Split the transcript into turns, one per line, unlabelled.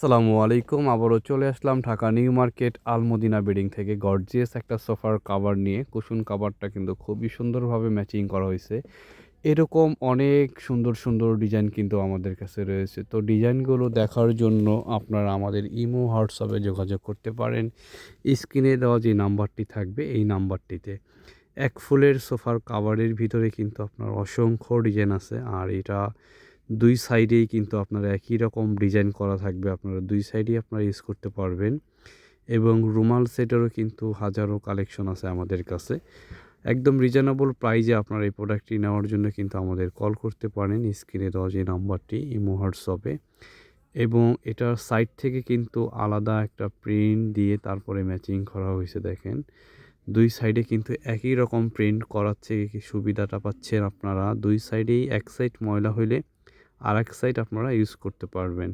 আসসালামু আলাইকুম, আবারও চলে আসলাম Dhaka new market Al Madina building থেকে। গর্জিয়াস একটা সোফার কাভার নিয়ে, কুশন কাভারটা কিন্তু খুবই সুন্দরভাবে ম্যাচিং করা হয়েছে। এরকম অনেক সুন্দর সুন্দর ডিজাইন কিন্তু আমাদের কাছে রয়েছে। তো ডিজাইনগুলো দেখার জন্য আপনারা আমাদের ইমো, হোয়াটসঅ্যাপে যোগাযোগ করতে পারেন। স্ক্রিনে দেওয়া যে নাম্বারটি থাকবে, এই নাম্বারটিতে। এক ফুলের সোফার কাভারের ভিতরে কিন্তু আপনার অসংখ্য ডিজাইন আছে, আর এটা দুই সাইডেই কিন্তু আপনার একই রকম ডিজাইন করা থাকবে। আপনারা দুই সাইডেই আপনারা ইউজ করতে পারবেন। এবং রুমাল সেটেরও কিন্তু হাজারো কালেকশন আছে আমাদের কাছে। একদম রিজনেবল প্রাইজে আপনারা এই প্রোডাক্টটি নেওয়ার জন্য কিন্তু আমাদের কল করতে পারেন। স্ক্রিনে দেওয়া যে নাম্বারটি, ইমো হোয়াটসঅ্যাপে এবং এটার সাইড থেকে কিন্তু আলাদা একটা প্রিন্ট দিয়ে তারপরে ম্যাচিং করা হয়েছে দেখেন। দুই সাইডে কিন্তু একই রকম প্রিন্ট করাচ্ছে সুবিধাটা পাচ্ছেন আপনারা? দুই সাইডেই এক সাইড ময়লা হইলে আর এক সাইড আপনারা ইউজ করতে পারবেন।